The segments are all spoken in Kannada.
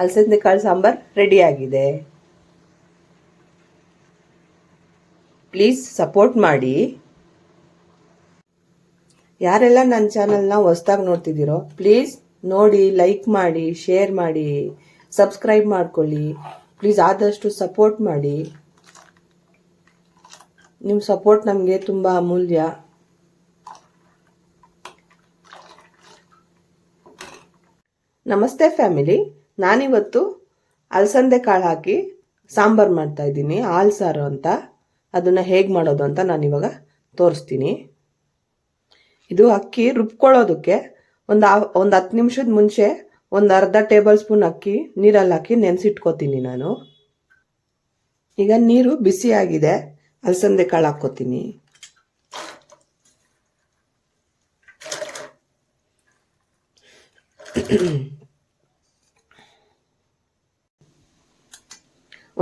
ಅಲಸಂದೆ ಕಾಳು ಸಾಂಬಾರ್ ರೆಡಿಯಾಗಿದೆ ಪ್ಲೀಸ್ ಸಪೋರ್ಟ್ ಮಾಡಿ. ಯಾರೆಲ್ಲ ನನ್ನ ಚಾನಲ್ನ ಹೊಸ್ದಾಗಿ ನೋಡ್ತಿದ್ದೀರೋ ಪ್ಲೀಸ್ ನೋಡಿ ಲೈಕ್ ಮಾಡಿ ಶೇರ್ ಮಾಡಿ ಸಬ್ಸ್ಕ್ರೈಬ್ ಮಾಡ್ಕೊಳ್ಳಿ. ಪ್ಲೀಸ್ ಆದಷ್ಟು ಸಪೋರ್ಟ್ ಮಾಡಿ. ನಿಮ್ಮ ಸಪೋರ್ಟ್ ನಮಗೆ ತುಂಬ ಅಮೂಲ್ಯ. ನಮಸ್ತೆ ಫ್ಯಾಮಿಲಿ ನಾನಿವತ್ತು ಅಲಸಂದೆ ಕಾಳು ಹಾಕಿ ಸಾಂಬಾರು ಮಾಡ್ತಾ ಇದ್ದೀನಿ, ಹಾಲು ಸಾರು ಅಂತ. ಅದನ್ನು ಹೇಗೆ ಮಾಡೋದು ಅಂತ ನಾನಿವಾಗ ತೋರಿಸ್ತೀನಿ. ಇದು ಅಕ್ಕಿ ರುಬ್ಕೊಳ್ಳೋದಕ್ಕೆ ಒಂದು ಒಂದು ಹತ್ತು ನಿಮಿಷದ ಮುಂಚೆ ಒಂದು ಅರ್ಧ ಟೇಬಲ್ ಸ್ಪೂನ್ ಅಕ್ಕಿ ನೀರಲ್ಲಿ ಹಾಕಿ ನೆನೆಸಿಟ್ಕೋತೀನಿ ನಾನು. ಈಗ ನೀರು ಬಿಸಿಯಾಗಿದೆ, ಅಲಸಂದೆ ಕಾಳು ಹಾಕ್ಕೋತೀನಿ.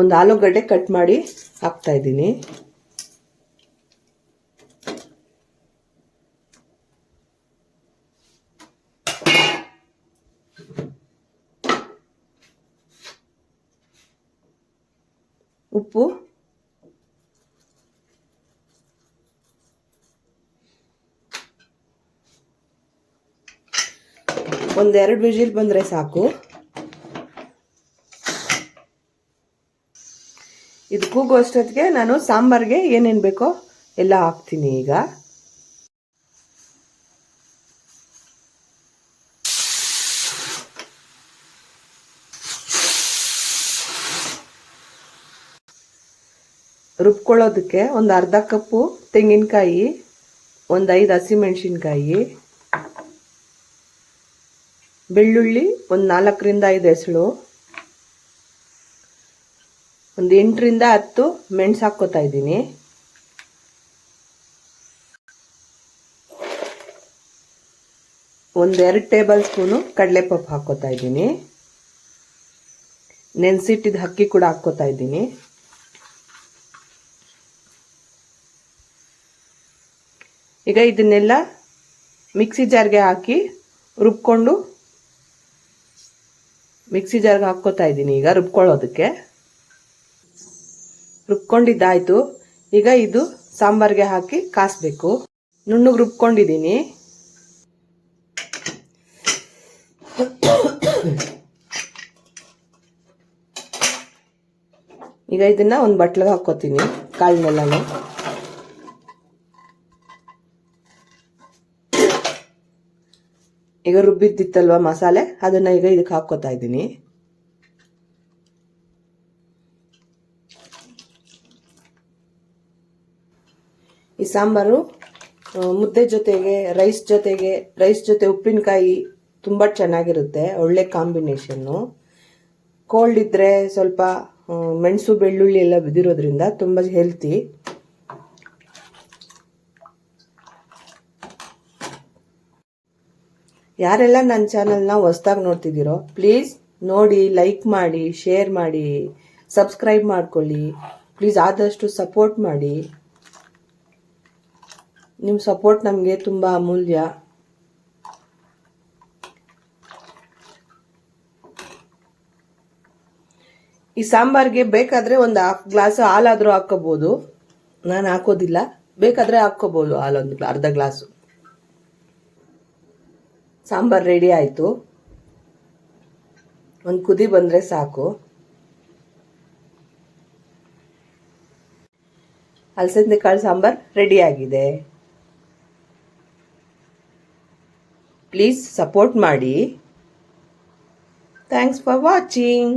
ಒಂದು ಆಲೂಗಡ್ಡೆ ಕಟ್ ಮಾಡಿ ಹಾಕ್ತಾ ಇದ್ದೀನಿ. ಉಪ್ಪು. ಒಂದೆರಡು ವಿಜಿಲ್ ಬಂದರೆ ಸಾಕು. ಇದು ಕೂಗೋ ಅಷ್ಟೊತ್ತಿಗೆ. ನಾನು ಸಾಂಬಾರ್ಗೆ ಏನೇನು ಬೇಕೋ ಎಲ್ಲ ಹಾಕ್ತೀನಿ ಈಗ. ರುಬ್ಕೊಳ್ಳೋದಕ್ಕೆ ಒಂದು ಅರ್ಧ ಕಪ್ಪು ತೆಂಗಿನಕಾಯಿ, ಒಂದು ಐದು ಹಸಿಮೆಣಸಿನ್ಕಾಯಿ ಬೆಳ್ಳುಳ್ಳಿ, ಒಂದು ನಾಲ್ಕರಿಂದ ಐದು ಹೆಸಳು. ಒಂದು ಎಂಟರಿಂದ ಹತ್ತು ಮೆಣಸು ಹಾಕ್ಕೋತಾ ಇದ್ದೀನಿ. ಒಂದು ಎರಡು ಟೇಬಲ್ ಸ್ಪೂನು ಕಡಲೆಪಪ್ಪು ಹಾಕ್ಕೋತಾ ಇದ್ದೀನಿ. ನೆನೆಸಿಟ್ಟಿದ ಅಕ್ಕಿ ಕೂಡ ಹಾಕ್ಕೋತಾ ಇದ್ದೀನಿ. ಈಗ ಇದನ್ನೆಲ್ಲ ಮಿಕ್ಸಿ ಜಾರ್ಗೆ ಹಾಕಿ ರುಬ್ಕೊಂಡು ಮಿಕ್ಸಿ ಜಾರ್ಗೆ ಹಾಕ್ಕೋತಾ ಇದ್ದೀನಿ ಈಗ ರುಬ್ಕೊಳ್ಳೋದಕ್ಕೆ. ರುಬ್ಕೊಂಡಿದ್ದಾಯ್ತು. ಈಗ ಇದು ಸಾಂಬಾರ್ಗೆ ಹಾಕಿ ಕಾಸಬೇಕು. ನುಣ್ಣಗೆ ರುಬ್ಕೊಂಡಿದ್ದೀನಿ. ಈಗ ಇದನ್ನ ಒಂದು ಬಟ್ಲಿಗೆ ಹಾಕ್ಕೋತೀನಿ ಕಾಳಿನೆಲ್ಲ ಈಗ ರುಬ್ಬಿದ್ದಿತ್ತಲ್ವ ಮಸಾಲೆ? ಅದನ್ನ ಈಗ ಇದಕ್ಕೆ ಹಾಕ್ಕೋತಾ ಇದ್ದೀನಿ. ಈ ಸಾಂಬಾರು ಮುದ್ದೆ ಜೊತೆಗೆ ರೈಸ್ ಜೊತೆಗೆ ರೈಸ್ ಜೊತೆ ಉಪ್ಪಿನಕಾಯಿ ತುಂಬ ಚೆನ್ನಾಗಿರುತ್ತೆ, ಒಳ್ಳೆ ಕಾಂಬಿನೇಷನ್ನು ಕೋಲ್ಡ್ ಇದ್ದರೆ ಸ್ವಲ್ಪ ಮೆಣಸು, ಬೆಳ್ಳುಳ್ಳಿ ಎಲ್ಲ ಬಿದ್ದಿರೋದ್ರಿಂದ ತುಂಬ ಹೆಲ್ತಿ ಯಾರೆಲ್ಲ ನನ್ನ ಚಾನಲ್ನ ಹೊಸ್ದಾಗಿ ನೋಡ್ತಿದ್ದೀರೋ ಪ್ಲೀಸ್ ನೋಡಿ ಲೈಕ್ ಮಾಡಿ ಶೇರ್ ಮಾಡಿ ಸಬ್ಸ್ಕ್ರೈಬ್ ಮಾಡ್ಕೊಳ್ಳಿ. ಪ್ಲೀಸ್ ಆದಷ್ಟು ಸಪೋರ್ಟ್ ಮಾಡಿ. ನಿಮ್ಮ ಸಪೋರ್ಟ್ ನಮಗೆ ತುಂಬ ಅಮೂಲ್ಯ. ಈ ಸಾಂಬಾರ್ಗೆ ಬೇಕಾದರೆ ಒಂದು ಹಾಫ್ ಗ್ಲಾಸ್ ಹಾಲಾದರೂ ಹಾಕ್ಕೋಬೋದು. ನಾನು ಹಾಕೋದಿಲ್ಲ. ಬೇಕಾದರೆ ಹಾಕ್ಕೋಬೋದು ಹಾಲೊಂದು ಅರ್ಧ ಗ್ಲಾಸು ಸಾಂಬಾರು ರೆಡಿ ಆಯಿತು. ಒಂದು ಕುದಿ ಬಂದರೆ ಸಾಕು. ಅಲಸಂದೆ ಕಾಳು ಸಾಂಬಾರು ರೆಡಿಯಾಗಿದೆ ಪ್ಲೀಸ್ ಸಪೋರ್ಟ್ ಮಾಡಿ ಥ್ಯಾಂಕ್ಸ್ ಫಾರ್ ವಾಚಿಂಗ್